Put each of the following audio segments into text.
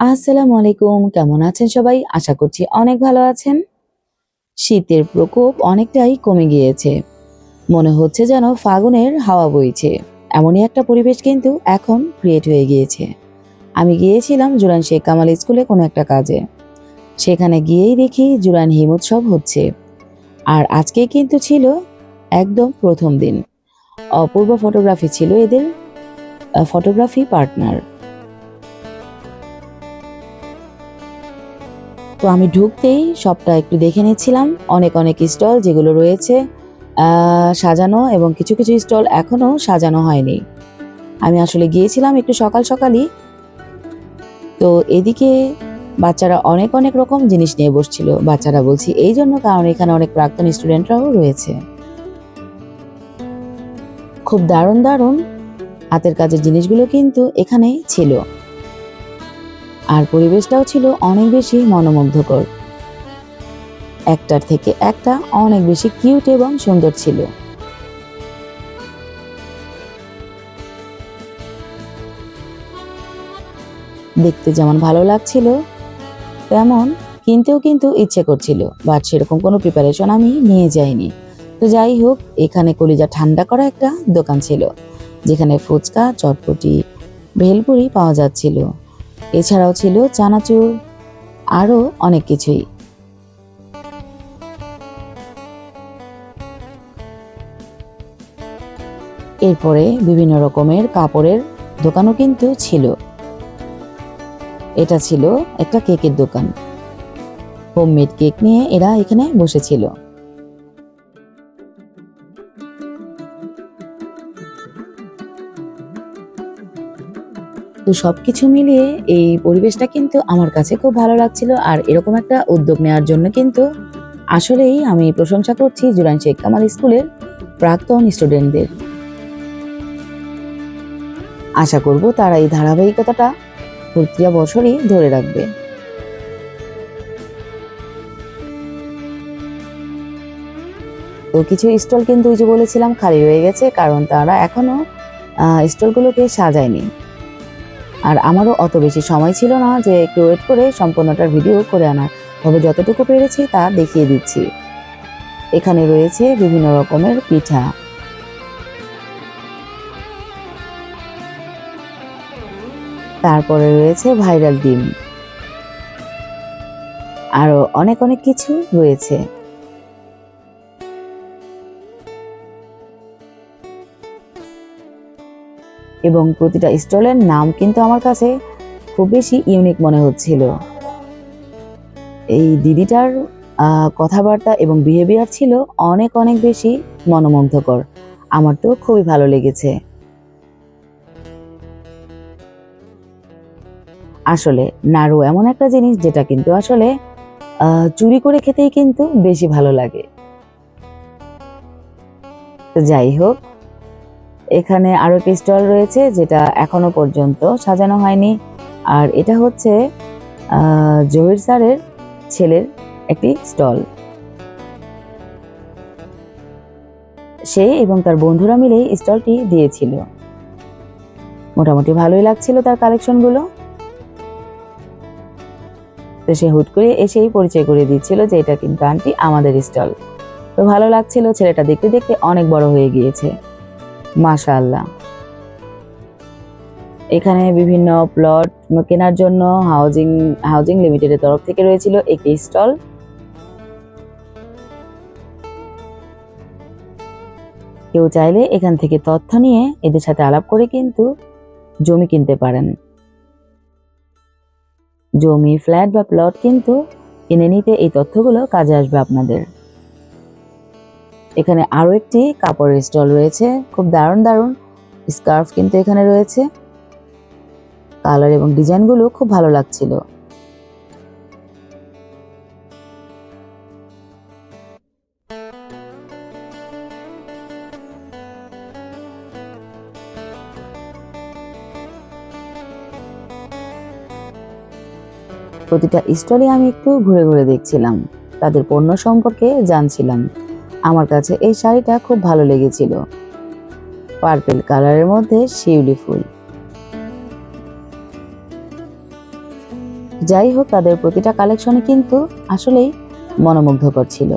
আসসালামু আলাইকুম কেমন আছেন সবাই? আশা করছি অনেক ভালো আছেন। শীতের প্রকোপ অনেকটাই কমে গিয়েছে। মনে হচ্ছে যেন ফাগুনের হাওয়া বইছে। এমনই একটা পরিবেশ কিন্তু এখন ক্রিয়েট হয়ে গিয়েছে। আমি গিয়েছিলাম জুরান শেখ কামাল স্কুলে কোনো একটা কাজে। সেখানে গিয়েই দেখি জুরান হিম উৎসব হচ্ছে। আর আজকে কিন্তু ছিল একদম প্রথম দিন। অপূর্ব ফটোগ্রাফি ছিল এদের ফটোগ্রাফি পার্টনার তো আমি ঢুকতেই সবটা একটু দেখে নিচ্ছিলাম। অনেক অনেক স্টল যেগুলো রয়েছে সাজানো এবং কিছু কিছু স্টল এখনও সাজানো হয়নি। আমি আসলে গিয়েছিলাম একটু সকাল সকালই। তো এদিকে বাচ্চারা অনেক অনেক রকম জিনিস নিয়ে বসছিল। বাচ্চারা বলছি, এই জন্য কারণ এখানে অনেক প্রাক্তন স্টুডেন্টরাও রয়েছে। খুব দারুণ দারুণ হাতের কাজের জিনিসগুলো কিন্তু এখানেই ছিল। আর পরিবেশটাও ছিল অনেক বেশি মনোমুগ্ধকর। একটার থেকে একটা অনেক বেশি কিউট এবং সুন্দর ছিল। দেখতে যেমন ভালো লাগছিল, তেমন কিনতেও কিন্তু ইচ্ছে করছিল বাট সেরকম কোনো প্রিপারেশন আমি নিয়ে যাইনি। তো যাই হোক, এখানে কলিজা ঠান্ডা করা একটা দোকান ছিল, যেখানে ফুচকা, চটপটি, ভেলপুরি পাওয়া যাচ্ছিল। এছাড়াও ছিল চানাচুর, আরও অনেক কিছুই। এরপরে বিভিন্ন রকমের কাপড়ের দোকানও কিন্তু ছিল। এটা ছিল একটা কেকের দোকান। হোমমেড কেক নিয়ে এরা এখানে বসেছিল। তো সব কিছু মিলিয়ে এই পরিবেশটা কিন্তু আমার কাছে খুব ভালো লাগছিল আর এরকম একটা উদ্যোগ নেওয়ার জন্য কিন্তু আসলেই আমি প্রশংসা করছি জুরান শেখ কামাল স্কুলের প্রাক্তন স্টুডেন্টদের। আশা করব তারা এই ধারাবাহিকতাটা প্রতিটা বছরই ধরে রাখবে। তো কিছু স্টল কিন্তু ওই যে বলেছিলাম খালি রয়ে গেছে কারণ তারা এখনও আহ, স্টলগুলোকে সাজায়নি। আর আমারও অত বেশি সময় ছিল না যে একটু ওয়েট করে সম্পূর্ণটার ভিডিও করে আনার। তবে যতটুকু পেরেছি তা দেখিয়ে দিচ্ছি। এখানে রয়েছে বিভিন্ন রকমের পিঠা। তারপরে রয়েছে ভাইরাল ডিম। আরও অনেক অনেক কিছু রয়েছে। এবং প্রতিটা স্টলের নাম কিন্তু আমার কাছে খুব বেশি ইউনিক মনে হচ্ছিল। এই দিদিটার কথাবার্তা এবং বিহেভিয়ার ছিল অনেক অনেক বেশি মনোমুগ্ধকর। আমার তো খুবই ভালো লেগেছে। আসলে নাড়ু এমন একটা জিনিস যেটা কিন্তু আসলে চুরি করে খেতেই কিন্তু বেশি ভালো লাগে। যাই হোক এখানে আরও একটি স্টল রয়েছে যেটা এখনও পর্যন্ত সাজানো হয়নি। আর এটা হচ্ছে জহির স্যারের ছেলের একটি স্টল। সে এবং তার বন্ধুরা মিলেই স্টলটি দিয়েছিল। মোটামুটি ভালোই লাগছিল তার কালেকশনগুলো। তো সে হুট করে এসেই পরিচয় করে দিচ্ছিল যে এটা কিন্তু আন্টি আমাদের স্টল। তো ভালো লাগছিল, ছেলেটা দেখতে দেখতে অনেক বড় হয়ে গিয়েছে। মাশাআল্লাহ। এখানে বিভিন্ন প্লট কেনার জন্য হাউজিং হাউজিং লিমিটেডের তরফ থেকে রয়েছিল একটি স্টল। কেউ চাইলে এখান থেকে তথ্য নিয়ে এদের সাথে আলাপ করে কিন্তু জমি কিনতে পারেন। জমি, ফ্ল্যাট বা প্লট কিন্তু কিনে নিতে এই তথ্যগুলো কাজে আসবে আপনাদের। এখানে আরও একটি কাপড়ের স্টল রয়েছে। খুব দারুণ দারুণ স্কার্ফ কিন্তু এখানে রয়েছে। কালার এবং ডিজাইনগুলো খুব ভালো লাগছিল। প্রতিটা স্টলে আমি একটু ঘুরে ঘুরে দেখছিলাম। তাদের পণ্য সম্পর্কে জানছিলাম। আমার কাছে এই শাড়িটা খুব ভালো লেগেছিল। পার্পেল কালারের মধ্যে শিউলি ফুল। যাই হোক, তাদের প্রতিটা কালেকশনই কিন্তু আসলেই মনোমুগ্ধকর ছিল।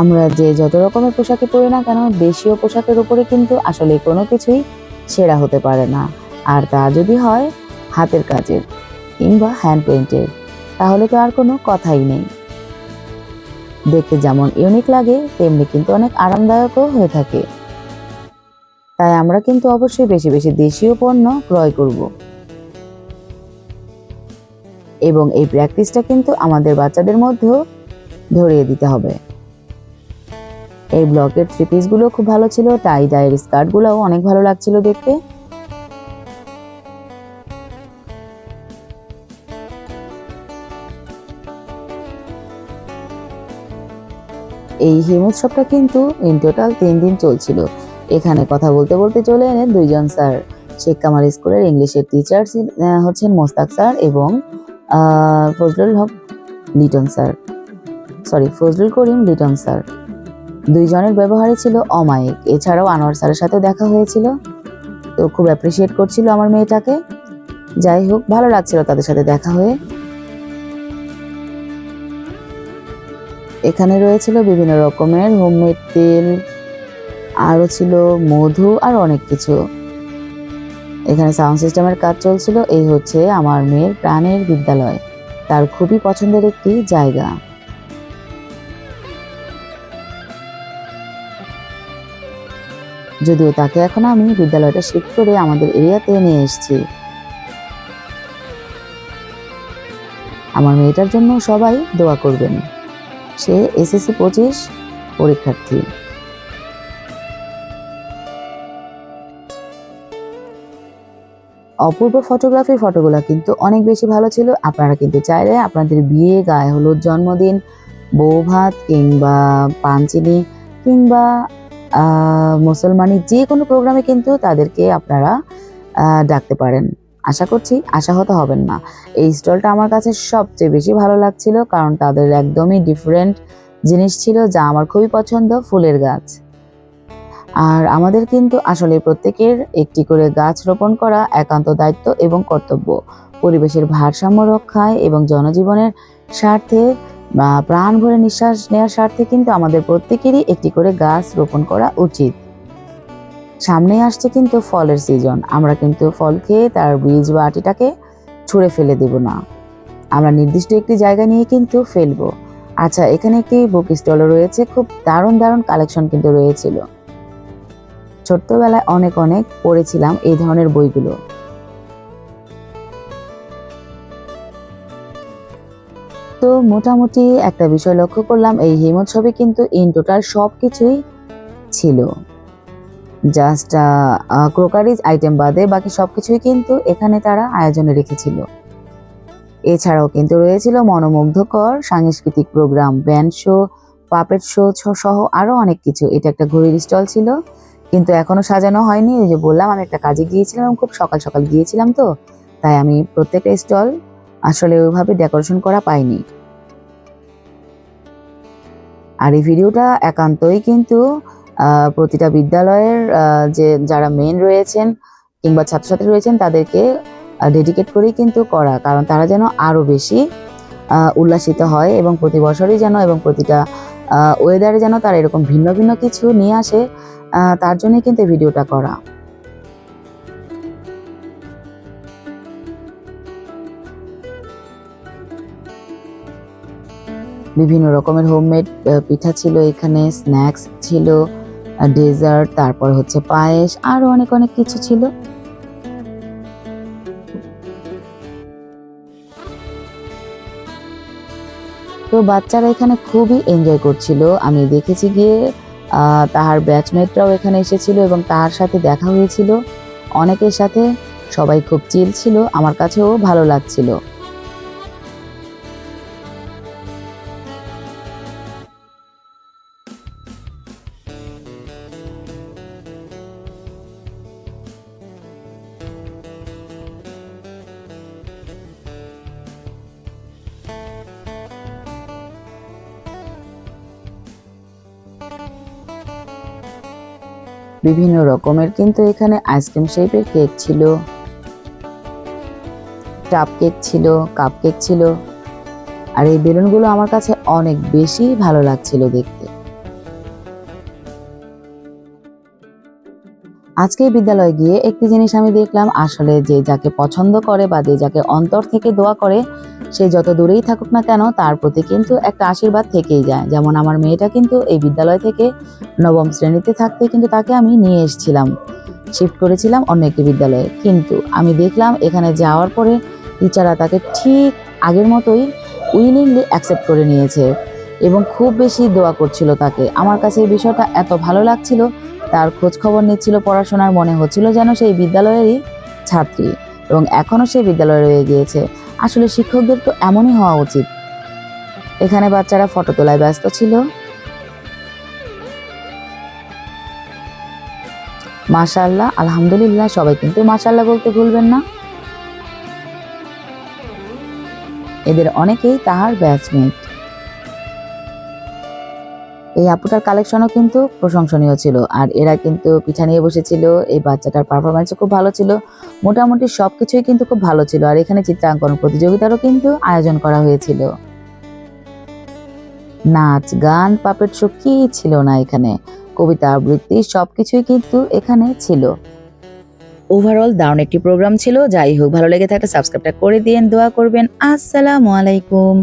আমরা যে যত রকমের পোশাকে পরি না কেন, দেশীয় পোশাকের উপরে কিন্তু আসলে কোনো কিছুই সেরা হতে পারে না। আর তা যদি হয়, হাতের কাজের কিংবা হ্যান্ড পেইন্টের তাহলে তো আর কোনো কথাই নেই। দেখতে যেমন ইউনিক লাগে, তেমনি কিন্তু অনেক আরামদায়কও হয়ে থাকে। তাই আমরা কিন্তু অবশ্যই বেশি বেশি দেশীয় পণ্য ক্রয় করব। এবং এই প্র্যাকটিসটা কিন্তু আমাদের বাচ্চাদের মধ্যেও ধরিয়ে দিতে হবে। এই ব্লকের থ্রি পিসগুলো খুব ভালো ছিল টাই ডায়ের স্কার্টগুলোও অনেক ভালো লাগছিল দেখতে। এই হিমোৎসবটা কিন্তু ইন টোটাল তিন দিন চলছিল। এখানে কথা বলতে বলতে চলে এনে দুইজন স্যার শেখ কামাল স্কুলের ইংলিশের টিচার হচ্ছেন মোস্তাক স্যার এবং Fazlul Haque Liton sir. Sorry Fazlul Karim Liton sir. দুইজনের ব্যবহারই ছিল অমায়িক। এছাড়াও আনোয়ার স্যারের সাথে দেখা হয়েছিল। তো খুব অ্যাপ্রিসিয়েট করছিল আমার মেয়েটাকে। যাই হোক, ভালো লাগছিল তাদের সাথে দেখা হয়ে। এখানে রয়েছিল বিভিন্ন রকমের হোমমেড তেল, আরও ছিল মধু আর অনেক কিছু। এখানে সাউন্ড সিস্টেমের কাজ চলছিল, এই হচ্ছে আমার মেয়ের প্রাণের বিদ্যালয়। তার খুবই পছন্দের একটি জায়গা। যদিও তাকে এখন আমি বিদ্যালয়টা শিফট করে আমাদের এরিয়াতে নিয়ে এসেছি। আমার মেয়েটার জন্য সবাই দোয়া করবেন। সে এসএসসি পঁচিশ পরীক্ষার্থী। অপূর্ব ফটোগ্রাফির ফটোগুলো কিন্তু অনেক বেশি ভালো ছিল। আপনারা কিন্তু চাইলে আপনাদের বিয়ে, গায়ে হলুদ জন্মদিন, বউ ভাত কিংবা পাঞ্চিনি কিংবা মুসলমানি যে কোনো প্রোগ্রামে কিন্তু তাদেরকে আপনারা ডাকতে পারেন। আশা করছি আশাহত হবেন না। এই স্টলটা আমার কাছে সবচেয়ে বেশি ভালো লাগছিল কারণ তাদের একদমই ডিফারেন্ট জিনিস ছিল যা আমার খুবই পছন্দ, ফুলের গাছ। আর আমাদের কিন্তু আসলে প্রত্যেকের একটি করে গাছ রোপণ করা একান্ত দায়িত্ব এবং কর্তব্য। পরিবেশের ভারসাম্য রক্ষায় এবং জনজীবনের স্বার্থে প্রাণ ভরে নিঃশ্বাস নেওয়ার স্বার্থে কিন্তু আমাদের প্রত্যেকেরই একটি করে গাছ রোপণ করা উচিত। সামনে আসছে কিন্তু ফলের সিজন আমরা কিন্তু ফল খেয়ে তার বীজ বা আটিটাকে ছুঁড়ে ফেলে দেব না। আমরা নির্দিষ্ট একটি জায়গা নিয়ে কিন্তু ফেলব। আচ্ছা এখানে একটি বুক স্টলও রয়েছে। খুব দারুণ দারুণ কালেকশন কিন্তু রয়েছিল। ছোট্টবেলায় অনেক অনেক পড়েছিলাম এই ধরনের বইগুলো। তো মোটামুটি একটা বিষয় লক্ষ্য করলাম, এই হিমোৎসবে কিন্তু ইন টোটাল সব কিছুই ছিল। জাস্ট ক্রোকারিজ আইটেম বাদে বাকি সবকিছুই কিন্তু এখানে তারা আয়োজনে রেখেছিল। এছাড়াও কিন্তু রয়েছিল মনোমুগ্ধকর সাংস্কৃতিক programme band show puppet show সহ আরও অনেক কিছু। এটা একটা ঘড়ির স্টল ছিল। কিন্তু এখনও সাজানো হয়নি। এই যে বললাম, আমি একটা কাজে গিয়েছিলাম এবং খুব সকাল সকাল গিয়েছিলাম তো। তাই আমি প্রত্যেকটা স্টল আসলে ওইভাবে ডেকোরেশন করা পাইনি। আর এই ভিডিওটা একান্তই কিন্তু প্রতিটা বিদ্যালয়ের যে যারা মেন রয়েছেন কিংবা ছাত্রছাত্রী রয়েছেন, তাদেরকে ডেডিকেট করেই কিন্তু করা। কারণ তারা যেন আরও বেশি উল্লাসিত হয় এবং প্রতি বছরই যেন এবং প্রতিটা ওয়েদারে যেন তারা এরকম ভিন্ন ভিন্ন কিছু নিয়ে আসে তার জন্যই কিন্তু ভিডিওটা করা। বিভিন্ন রকমের হোমমেড পিঠা ছিল এখানে স্ন্যাক্স ছিল। ডেজার্ট, তারপর হচ্ছে পায়েস, আরও অনেক অনেক কিছু ছিল। তো বাচ্চারা এখানে খুবই এনজয় করছিল। আমি দেখেছি গিয়ে তাহার ব্যাচমেটরাও এখানে এসেছিল এবং তার সাথে দেখা হয়েছিল। অনেকের সাথে সবাই খুব চিল ছিল। আমার কাছেও ভালো লাগছিল। বিভিন্ন রকমের, কিন্তু এখানে আইসক্রিম শেপের কেক ছিল। টাপ কেক ছিল কাপ কেক ছিল। আর এই বেলুনগুলো আমার কাছে অনেক বেশি ভালো লাগছিল দেখতে। আজকে বিদ্যালয়ে গিয়ে একটি জিনিস আমি দেখলাম, আসলে যে যাকে পছন্দ করে বা যে যাকে অন্তর থেকে দোয়া করে, সে যত দূরেই থাকুক না কেন, তার প্রতি কিন্তু একটা আশীর্বাদ থেকেই যায়। যেমন আমার মেয়েটা কিন্তু এই বিদ্যালয় থেকে নবম শ্রেণীতে থাকতে কিন্তু তাকে আমি নিয়ে এসেছিলাম, শিফট করেছিলাম অন্য একটি বিদ্যালয়ে। কিন্তু আমি দেখলাম এখানে যাওয়ার পরে টিচাররা তাকে ঠিক আগের মতোই উইলিংলি অ্যাকসেপ্ট করে নিয়েছে এবং খুব বেশি দোয়া করছিল তাকে। আমার কাছে এই বিষয়টা এত ভালো লাগছিল তার খোঁজ খবর নিচ্ছিল, পড়াশোনার মনে হচ্ছিল যেন সেই বিদ্যালয়েরই ছাত্রী এবং এখনও সেই বিদ্যালয়ে রয়ে গিয়েছে। আসলে শিক্ষকদের তো এমনই হওয়া উচিত। এখানে বাচ্চারা ফটো তোলায় ব্যস্ত ছিল। মাশাল্লাহ আলহামদুলিল্লাহ, সবাই কিন্তু মাশাল্লাহ বলতে ভুলবেন না। এদের অনেকেই তাহার ব্যাচমেট এই আপুটার কালেকশনও কিন্তু প্রশংসনীয় ছিল। আর এরা কিন্তু পিঠা নিয়ে বসেছিল, এই বাচ্চাটার পারফরমেন্সও খুব ভালো ছিল। মোটামুটি সব কিছুই কিন্তু খুব ভালো ছিল। আর এখানে চিত্রাঙ্কন প্রতিযোগিতারও কিন্তু আয়োজন করা হয়েছিল। নাচ, গান পাপেট শো কি ছিল না এখানে? কবিতা আবৃত্তি সবকিছুই কিন্তু এখানে ছিল। ওভারঅল দারুণ একটি প্রোগ্রাম ছিল। যাই হোক, ভালো লেগে থাকলে সাবস্ক্রাইবটা করে দিয়েন দোয়া করবেন। আসসালামু আলাইকুম।